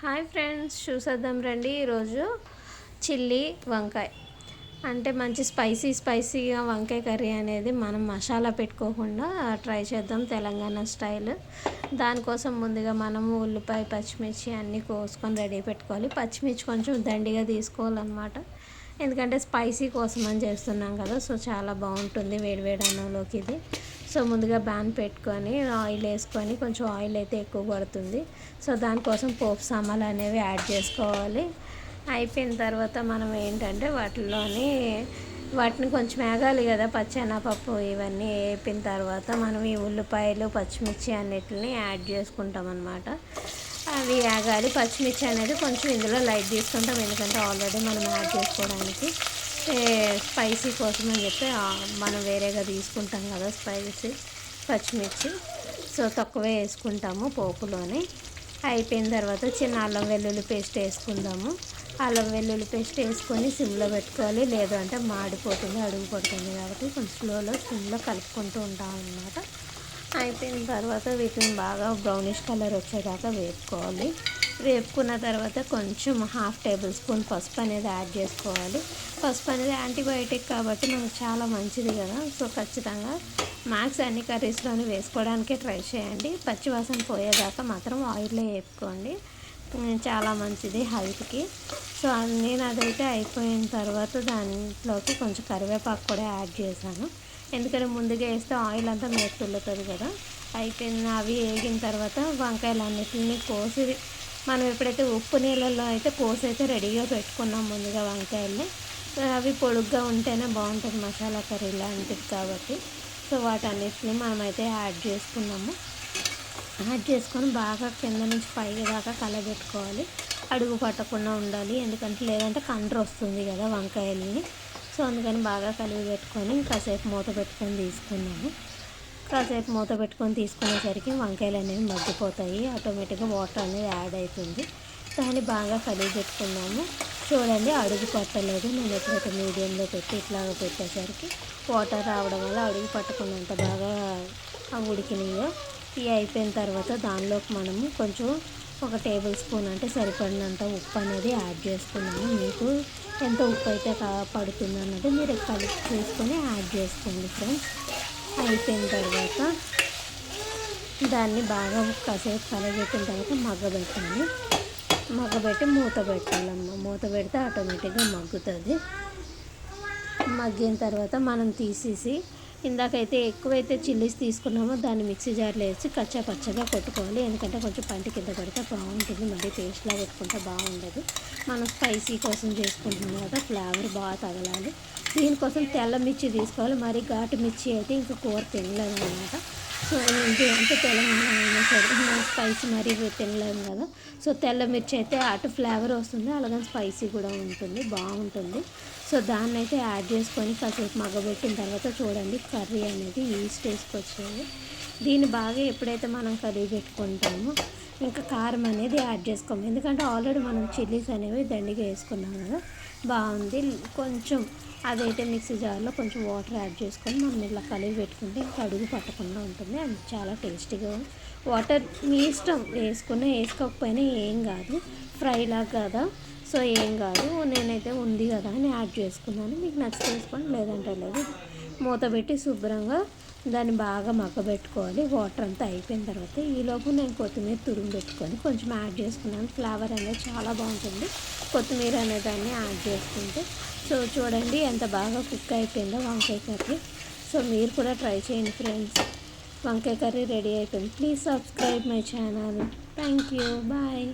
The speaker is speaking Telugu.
హాయ్ ఫ్రెండ్స్ చూసేద్దాం రండి ఈరోజు చిల్లీ వంకాయ. అంటే మంచి స్పైసీ స్పైసీగా వంకాయ కర్రీ అనేది మనం మసాలా పెట్టుకోకుండా ట్రై చేద్దాం తెలంగాణ స్టైల్. దానికోసం ముందుగా మనము ఉల్లిపాయ పచ్చిమిర్చి అన్నీ కోసుకొని రెడీ పెట్టుకోవాలి. పచ్చిమిర్చి కొంచెం దండిగా తీసుకోవాలన్నమాట. ఎందుకంటే స్పైసీ కోసం అని చేస్తున్నాం కదా సో చాలా బాగుంటుంది వేడివేడి అన్నంలోకి ఇది. సో ముందుగా బ్యాన్ పెట్టుకొని ఆయిల్ వేసుకొని కొంచెం ఆయిల్ అయితే ఎక్కువ పడుతుంది సో దానికోసం పోపు సామాన్లు అనేవి యాడ్ చేసుకోవాలి. అయిపోయిన తర్వాత మనం ఏంటంటే వాటిలోని వాటిని కొంచెం వేగాలి కదా పచ్చెనపప్పు ఇవన్నీ వేపిన తర్వాత మనం ఈ ఉల్లిపాయలు పచ్చిమిర్చి అన్నిటిని యాడ్ చేసుకుంటాం అనమాట అవి వేగాలి పచ్చిమిర్చి అనేది కొంచెం ఇందులో లైట్ తీసుకుంటాం ఎందుకంటే ఆల్రెడీ మనం యాడ్ చేసుకోవడానికి. స్పైసీ కోసం అని చెప్పి మనం వేరేగా తీసుకుంటాం కదా స్పైసీ పచ్చిమిర్చి. సో తక్కువే వేసుకుంటాము పోపులోని. అయిపోయిన తర్వాత చిన్న అల్లం వెల్లుల్లి పేస్ట్ వేసుకుందాము. అల్లం వెల్లుల్లి పేస్ట్ వేసుకొని సిమ్లో పెట్టుకోవాలి. లేదు అంటే మాడిపోతుంది అడుగు పడుతుంది కాబట్టి కొంచెం స్లోలో సిమ్లో కలుపుకుంటూ ఉంటాం అన్నమాట. అయిపోయిన తర్వాత వీటిని బాగా బ్రౌనిష్ కలర్ వచ్చేదాకా వేపుకోవాలి. వేపుకున్న తర్వాత కొంచెం హాఫ్ టేబుల్ స్పూన్ పసుపు అనేది యాడ్ చేసుకోవాలి. పసుపు అనేది యాంటీబయోటిక్ కాబట్టి మనకు చాలా మంచిది కదా. సో ఖచ్చితంగా మ్యాక్స్ అన్ని కర్రీస్లోని వేసుకోవడానికే ట్రై చేయండి. పచ్చివాసన పోయేదాకా మాత్రం ఆయిల్లో వేపుకోండి. చాలా మంచిది హెల్త్కి. సో నేను అదైతే అయిపోయిన తర్వాత దాంట్లోకి కొంచెం కరివేపాకు కూడా యాడ్ చేశాను. ఎందుకంటే ముందుగా వేస్తే ఆయిల్ అంతా మేపుతుల్లుతుంది కదా. అయిపోయింది అవి వేగిన తర్వాత వంకాయలు అన్నిటిని కోసి మనం ఎప్పుడైతే ఉప్పు నీళ్ళల్లో అయితే కోసి అయితే రెడీగా పెట్టుకున్నాం ముందుగా వంకాయల్ని. అవి పొడుగ్గా ఉంటేనే బాగుంటుంది మసాలా కర్రీ లాంటిది కాబట్టి. సో వాటన్నిటిని మనమైతే యాడ్ చేసుకున్నాము. యాడ్ చేసుకొని బాగా కింద నుంచి పైకి దాకా కలబెట్టుకోవాలి. అడుగు పట్టకుండా ఉండాలి. ఎందుకంటే లేదంటే కండ్ర వస్తుంది కదా వంకాయల్ని. సో అందుకని బాగా కలిగి పెట్టుకొని కాసేపు మూత పెట్టుకొని తీసుకున్నాము. కాసేపు మూత పెట్టుకొని తీసుకునేసరికి వంకాయలు అనేవి మగ్గిపోతాయి ఆటోమేటిక్గా వాటర్ అనేది యాడ్ అవుతుంది దాన్ని బాగా కలిగి పెట్టుకున్నాము. చూడండి అడుగు పట్టలేదు. నేను ఎప్పుడైతే మీడియంలో పెట్టి ఇట్లాగా పెట్టేసరికి వాటర్ రావడం వల్ల అడుగు పట్టకున్నంత బాగా ఉడికినాయో. ఇవి అయిపోయిన తర్వాత దానిలోకి మనము కొంచెం ఒక టేబుల్ స్పూన్ అంటే సరిపడినంత ఉప్పు అనేది యాడ్ చేసుకున్నాము. మీకు ఎంత ఉప్పు అయితే పడుతుంది అన్నది మీరు కలిపి చేసుకొని యాడ్ చేసుకోండి ఫ్రెండ్స్ అయిపోయిన తర్వాత దాన్ని బాగా కాసేపు కలగెట్టిన తర్వాత మగ్గబెట్టాలి మగ్గబెట్టి మూత పెట్టాలమ్మ. మూత పెడితే ఆటోమేటిక్గా మగ్గుతుంది. మగ్గిన తర్వాత మనం తీసేసి ఇందాకైతే ఎక్కువైతే చిల్లీస్ తీసుకున్నామో దాన్ని మిక్సీ జార్లో వేసి కచ్చా పచ్చగా కొట్టుకోవాలి. ఎందుకంటే కొంచెం పంటి కింద పడితే బాగుంటుంది. మళ్ళీ టేస్ట్లా పెట్టుకుంటే బాగుండదు. మనం స్పైసీ కోసం చేసుకుంటున్నాం కదా ఫ్లేవర్ బాగా తగలాలి. దీనికోసం తెల్ల మిర్చి తీసుకోవాలి. మరి ఘాటు మిర్చి అయితే ఇంకా కూర తినలేదు అనమాట సో అంటే తెలంగాణ అయినా సరే మనం స్పైసీ మరీ తినలేము కదా. సో తెల్ల మిర్చి అయితే అటు ఫ్లేవర్ వస్తుంది అలాగే స్పైసీ కూడా ఉంటుంది బాగుంటుంది. సో దాన్ని అయితే యాడ్ చేసుకొని కాసేపు మగ్గబెట్టిన తర్వాత చూడండి కర్రీ అనేది ఈ స్టేజ్కి దీన్ని బాగా ఎప్పుడైతే మనం కర్రీ పెట్టుకుంటామో ఇంకా కారం అనేది యాడ్ చేసుకోము. ఎందుకంటే ఆల్రెడీ మనం చిల్లీస్ అనేవి దండిగా వేసుకున్నాం కదా బాగుంది. కొంచెం అదైతే మిక్సీ జార్లో కొంచెం వాటర్ యాడ్ చేసుకొని మనం ఇలా కలిగి పెట్టుకుంటే ఇంకా అడుగు పట్టకుండా ఉంటుంది. అది చాలా టేస్టీగా వాటర్ మీ ఇష్టం వేసుకున్నా వేసుకోకపోయినా ఏం కాదు. ఫ్రైలా కదా. సో ఏం కాదు నేనైతే ఉంది కదా అని యాడ్ చేసుకున్నాను. మీకు నచ్చితే వేసుకోండి లేదంటే లేదు. మూత పెట్టి శుభ్రంగా దాన్ని బాగా మగ్గబెట్టుకోవాలి. వాటర్ అంతా అయిపోయిన తర్వాత ఈలోపు నేను కొత్తిమీర తురుము పెట్టుకొని కొంచెం యాడ్ చేసుకున్నాను. ఫ్లేవర్ అనేది చాలా బాగుంటుంది. కొత్తిమీర అనే దాన్ని యాడ్ చేసుకుంటే. సో చూడండి ఎంత బాగా కుక్ అయిపోయిందో వంకాయ కర్రీ. సో మీరు కూడా ట్రై చేయండి ఫ్రెండ్స్. వంకాయ కర్రీ రెడీ అయిపోయింది. Please subscribe my channel. Thank you. Bye.